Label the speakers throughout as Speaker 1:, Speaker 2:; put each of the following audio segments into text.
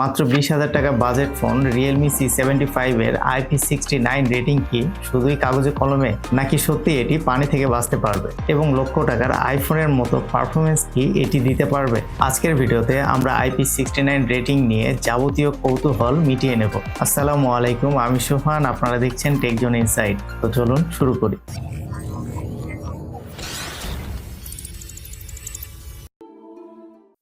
Speaker 1: মাত্র বিশ হাজার টাকা budget phone Realme C seventy ফাইভের আইপি সিক্সটি নাইন রেটিং কি? শুধুই কাগজে কলমে? নাকি সত্যি এটি পানি থেকে বাঁচতে পারবে? এবং লক্ষ টাকার আইফোনের মতো পারফরমেন্স কি এটি দিতে পারবে? আজকের ভিডিওতে আমরা আইপি সিক্সটি নাইন রেটিং নিয়ে যাবতীয় কৌতূহল মিটিয়ে নেব। আসসালামু আলাইকুম, আমি সোহান, আপনারা দেখছেন টেকজন ইনসাইট। তো চলুন শুরু করি।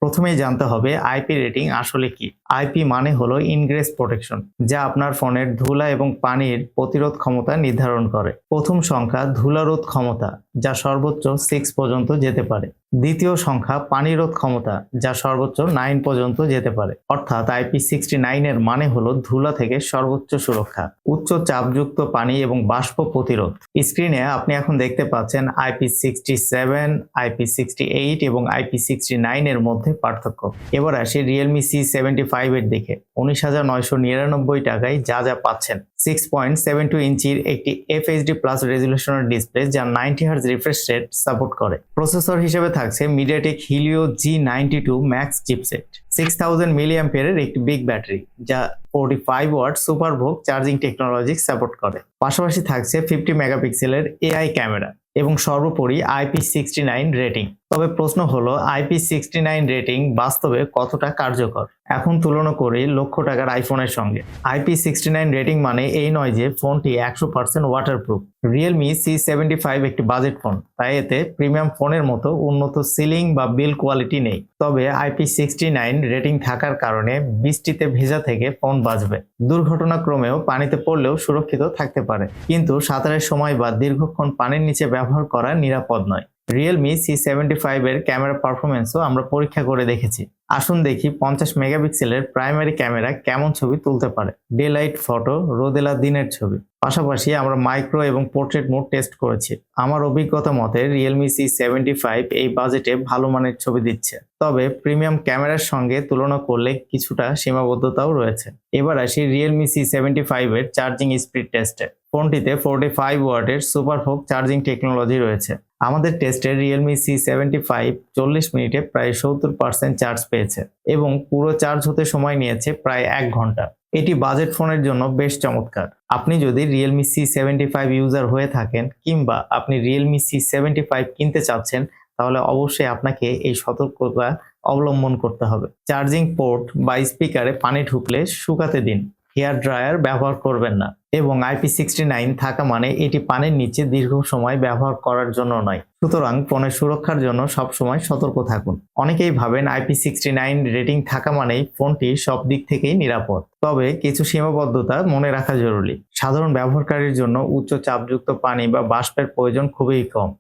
Speaker 1: প্রথমেই জানতে হবে আইপি রেটিং আসলে কি? আইপি মানে হলো ইনগ্রেস প্রোটেকশন যা আপনার ফোনের ধুলা এবং পানির প্রতিরোধ ক্ষমতা নির্ধারণ করে। প্রথম সংখ্যা ধুলারোধ ক্ষমতা, যা সর্বোচ্চ সিক্স পর্যন্ত যেতে পারে। দ্বিতীয় সংখ্যা পানিরোধ ক্ষমতা, যা সর্বোচ্চ নাইন পর্যন্ত যেতে পারে। অর্থাৎ আইপি সিক্সটি নাইনের মানে হলো ধুলা থেকে সর্বোচ্চ সুরক্ষা, উচ্চ চাপযুক্ত পানি এবং বাষ্প প্রতিরোধ। স্ক্রিনে আপনি এখন দেখতে পাচ্ছেন IP sixty seven IP sixty eight এবং আইপি সিক্সটি নাইনের মধ্যে পার্থক্য। এবার আসি রিয়েলমি সি সেভেন্টি ফাইভের দিকে। উনিশ হাজার নয়শো নিরানব্বই টাকায় যা যা পাচ্ছেন। সিক্স পয়েন্ট সেভেন টু ইঞ্চির একটি এফএইচডি প্লাস রেজলিউশনের ডিসপ্লে যা ninety hertz refresh rate support করে। প্রসেসর হিসেবে থাকছে MediaTek Helio G ninety two max chipset six thousand মিলিয়াম মিলিয়াম্পিয়ারের একটি বিগ ব্যাটারি যা forty five watt SuperVOOC charging technology support করে। পাশাপাশি থাকছে ফিফটি মেগাপিক্সেলের এআই ক্যামেরা এবং সর্বোপরি আইপি সিক্সটি নাইন রেটিং তবে প্রশ্ন হলো আইপি সিক্সটি নাইন রেটিং বাস্তবে কতটা কার্যকর? এখন তুলনা করি লক্ষ টাকার আইফোনের সঙ্গে। আইপি সিক্সটি নাইন রেটিং মানে এই নয় যে ফোনটি একশো percent waterproof Realme C seventy five একটি বাজেট ফোন তাই এতে প্রিমিয়াম ফোনের মতো উন্নত সিলিং বা বিল কোয়ালিটি নেই। তবে আইপি সিক্সটি নাইন রেটিং থাকার কারণে বৃষ্টিতে ভেজা থেকে ফোন বাঁচবে দুর্ঘটনাক্রমেও পানিতে পড়লেও সুরক্ষিত থাকতে পারে। কিন্তু সাঁতারের সময় বা দীর্ঘক্ষণ পানির নিচে ব্যবহার করা নিরাপদ নয়। রিয়েলমি সি সেভেন্টি ফাইভের ক্যামেরা পারফরমেন্সও আমরা পরীক্ষা করে দেখেছি। আসুন দেখি পঞ্চাশ মেগাপিক্সেলের প্রাইমারি ক্যামেরা কেমন ছবি তুলতে পারে। ডে লাইট ফটো রোদেলা দিনের ছবি। পাশাপাশি আমরা মাইক্রো এবং পোর্ট্রেট মোড টেস্ট করেছি। আমার অভিজ্ঞতা মতে রিয়েলমি সি সেভেন্টি ফাইভ এই বাজেটে ভালো মানের ছবি দিচ্ছে। তবে প্রিমিয়াম ক্যামেরার সঙ্গে তুলনা করলে কিছুটা সীমাবদ্ধতাও রয়েছে। এবার আসি রিয়েলমি সি সেভেন্টি ফাইভের চার্জিং স্পিড টেস্টে ফোনটিতে ফোর্টি ফাইভ ওয়াটের সুপারফোক চার্জিং টেকনোলজি রয়েছে। আমাদের টেস্টে রিয়েলমি সি সেভেন্টি ফাইভ চল্লিশ মিনিটে প্রায় সত্তর পার্সেন্ট চার্জ পেয়েছে এবং পুরো চার্জ হতে সময় নিয়েছে প্রায় এক ঘণ্টা। এটি বাজেট ফোনের জন্য বেশ চমৎকার। আপনি যদি Realme C seventy five user হয়ে থাকেন কিংবা আপনি রিয়েলমি সি সেভেন্টি ফাইভ কিনতে চাচ্ছেন, তাহলে অবশ্যই আপনাকে এই সতর্কতা অবলম্বন করতে হবে। চার্জিং পোর্ট বা স্পিকারে পানি ঢুকলে শুকাতে দিন। হেয়ার ড্রায়ার ব্যবহার করবেন না। এবং আইপি সিক্সটি নাইন থাকা মানে এটি পানির নিচে দীর্ঘ সময় ব্যবহার করার জন্য নয়। সুতরাং ফোনের সুরক্ষার জন্য সবসময় সতর্ক থাকুন। অনেকেই ভাবেন আইপি সিক্সটি নাইন রেটিং থাকা মানেই ফোনটি সব দিক থেকেই নিরাপদ। তবে কিছু সীমাবদ্ধতা মনে রাখা জরুরি। সাধারণ ব্যবহারকারীর জন্য উচ্চ চাপযুক্ত পানি বা বাষ্পের প্রয়োজন খুবই কম।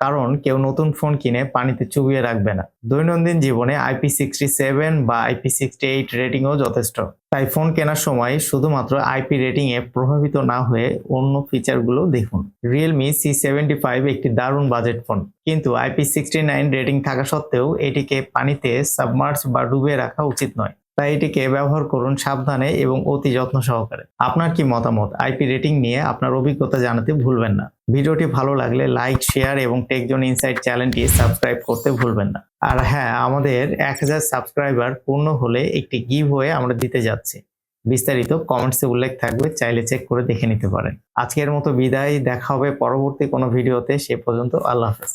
Speaker 1: কারণ কেউ নতুন ফোন কিনে পানিতে চুবিয়ে রাখবে না। দৈনন্দিন জীবনে আইপি সিক্সটি সেভেন বা আইপি সিক্সটি এইট রেটিংও যথেষ্ট। তাই ফোন কেনার সময় শুধুমাত্র আইপি রেটিং এ প্রভাবিত না হয়ে অন্য ফিচারগুলো দেখুন। রিয়েলমি সি সেভেন্টি ফাইভ একটি দারুণ বাজেট ফোন। কিন্তু আইপি সিক্সটি নাইন রেটিং থাকা সত্ত্বেও এটিকে পানিতে সাবমার্স বা ডুবে রাখা উচিত নয়। তাই এটিকে ব্যবহার করুন সাবধানে এবং অতি যত্ন সহকারে। আপনার কি মতামত? আইপি রেটিং নিয়ে আপনার অভিজ্ঞতা জানাতে ভুলবেন না। ভিডিওটি ভালো লাগলে লাইক, শেয়ার এবং টেকজন ইনসাইট চ্যানেলটি সাবস্ক্রাইব করতে ভুলবেন না। আর হ্যাঁ আমাদের এক হাজার সাবস্ক্রাইবার পূর্ণ হলে একটি গিভ হয়ে আমরা দিতে যাচ্ছি। বিস্তারিত কমেন্টসে উল্লেখ থাকবে, চাইলে চেক করে দেখে নিতে পারেন। আজকের মতো বিদায়, দেখা হবে পরবর্তী কোনো ভিডিওতে, সে পর্যন্ত আল্লাহ হাফেজ।